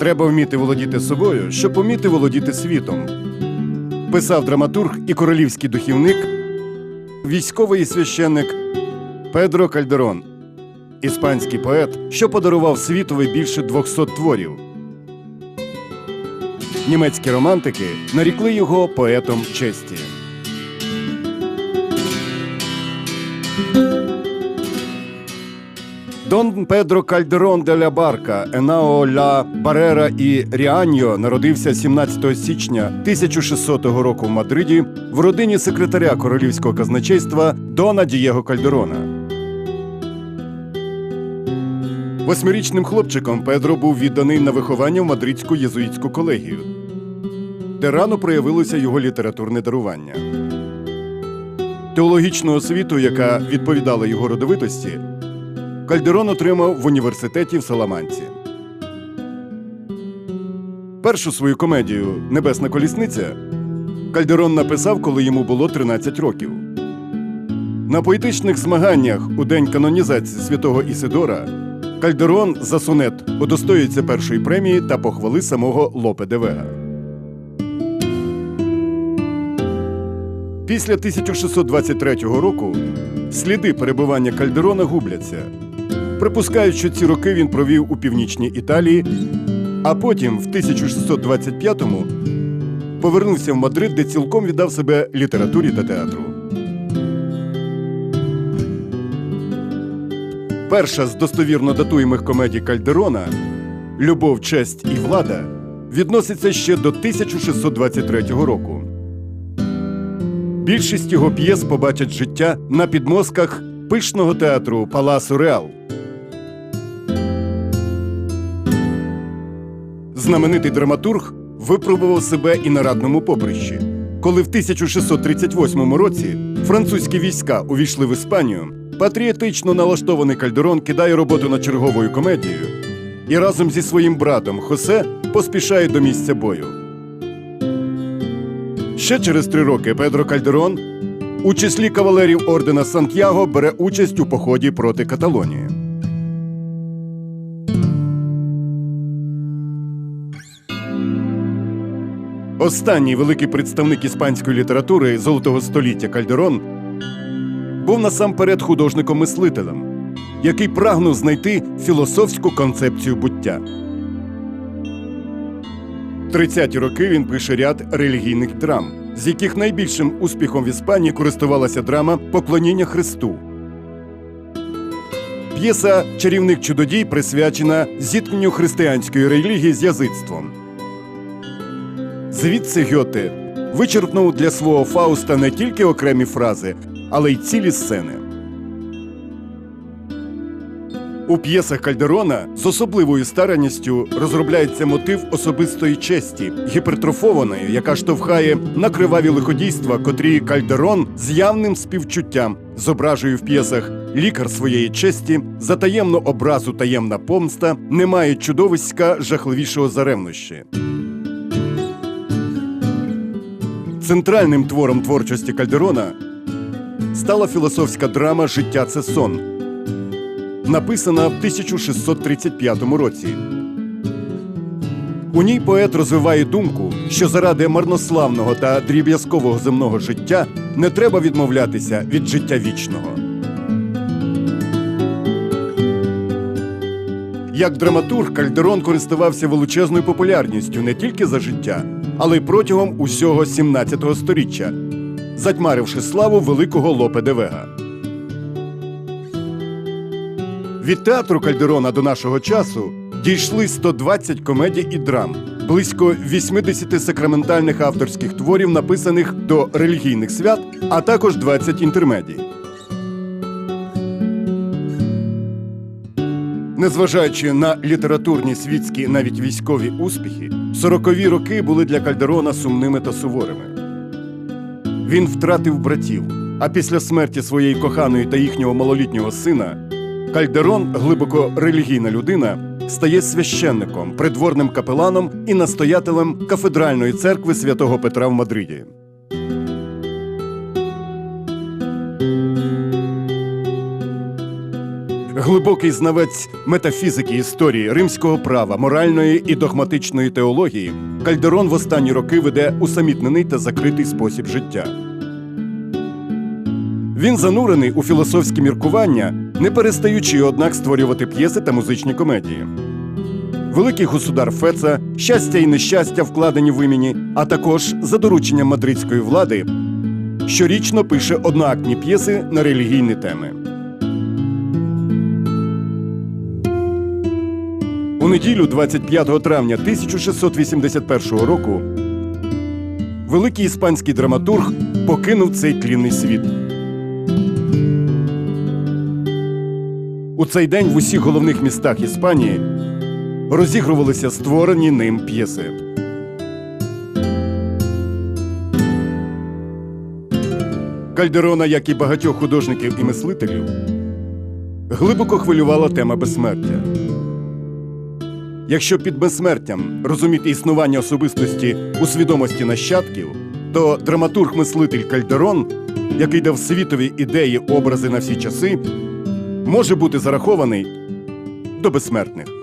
Треба вміти володіти собою, щоб уміти володіти світом. Писав драматург і королівський духівник, військовий священник Педро Кальдерон, іспанський поет, що подарував світові більше 200 творів. Німецькі романтики нарікли його поетом честі. Дон Педро Кальдерон де ля Барка, Енао ля Барера і Ріаньо народився 17 січня 1600 року в Мадриді в родині секретаря королівського казначейства Дона Дієго Кальдерона. Восьмирічним хлопчиком Педро був відданий на виховання в мадридську єзуїтську колегію, де рано проявилося його літературне дарування. Теологічну освіту, яка відповідала його родовитості, Кальдерон отримав в університеті в Саламанці. Першу свою комедію Небесна колісниця Кальдерон написав, коли йому було 13 років. На поетичних змаганнях у день канонізації святого Ісидора Кальдерон за сонет удостоюється першої премії та похвали самого Лопе де Вега. Після 1623 року сліди перебування Кальдерона губляться. Припускають, що ці роки він провів у північній Італії, а потім, в 1625-му, повернувся в Мадрид, де цілком віддав себе літературі та театру. Перша з достовірно датуємих комедій Кальдерона Любов, честь і влада відноситься ще до 1623 року. Більшість його п'єс побачать життя на підмостках пишного театру Паласу Реал. Знаменитий драматург випробував себе і на радному поприщі. Коли в 1638 році французькі війська увійшли в Іспанію, патріотично налаштований Кальдерон кидає роботу над черговою комедією і разом зі своїм братом Хосе поспішає до місця бою. Ще через три роки Педро Кальдерон у числі кавалерів ордена Сантьяго бере участь у поході проти Каталонії. Останній великий представник іспанської літератури золотого століття Кальдерон був насамперед художником-мислителем, який прагнув знайти філософську концепцію буття. В 30-ті роки він пише ряд релігійних драм, з яких найбільшим успіхом в Іспанії користувалася драма Поклоніння Христу. П'єса Чарівник чудодій присвячена зіткненню християнської релігії з язицтвом. Звідси Гьоте вичерпнув для свого Фауста не тільки окремі фрази, але й цілі сцени. У п'єсах Кальдерона з особливою старанністю розробляється мотив особистої честі, гіпертрофованої, яка штовхає на криваві лиходійства, котрі Кальдерон з явним співчуттям зображує в п'єсах лікар своєї честі, за таємну образу таємна помста, немає чудовиська жахливішого за ревнощі. Центральним твором творчості Кальдерона стала філософська драма Життя це сон, написана в 1635 році. У ній поет розвиває думку, що заради марнославного та дріб'язкового земного життя не треба відмовлятися від життя вічного. Як драматург Кальдерон користувався величезною популярністю не тільки за життя, але й протягом усього 17 століття, затьмаривши славу великого Лопе де Вега. Від театру Кальдерона до нашого часу дійшли 120 комедій і драм, близько 80 сакраментальних авторських творів, написаних до релігійних свят, а також 20 інтермедій. Незважаючи на літературні, світські, навіть військові успіхи, сорокові роки були для Кальдерона сумними та суворими. Він втратив братів, а після смерті своєї коханої та їхнього малолітнього сина Кальдерон, глибоко релігійна людина, стає священником, придворним капеланом і настоятелем кафедральної церкви святого Петра в Мадриді. Глибокий знавець метафізики історії, римського права, моральної і догматичної теології, Кальдерон в останні роки веде усамітнений та закритий спосіб життя. Він занурений у філософські міркування, не перестаючи, однак, створювати п'єси та музичні комедії. Великий государ Феца, щастя і нещастя вкладені в імені, а також за дорученням мадридської влади, щорічно пише одноактні п'єси на релігійні теми. Неділю 25 травня 1681 року великий іспанський драматург покинув цей тлінний світ. У цей день в усіх головних містах Іспанії розігрувалися створені ним п'єси. Кальдерона, як і багатьох художників і мислителів, глибоко хвилювала тема безсмертя. Якщо під безсмертям розуміти існування особистості у свідомості нащадків, то драматург-мислитель Кальдерон, який дав світові ідеї, образи на всі часи, може бути зарахований до безсмертних.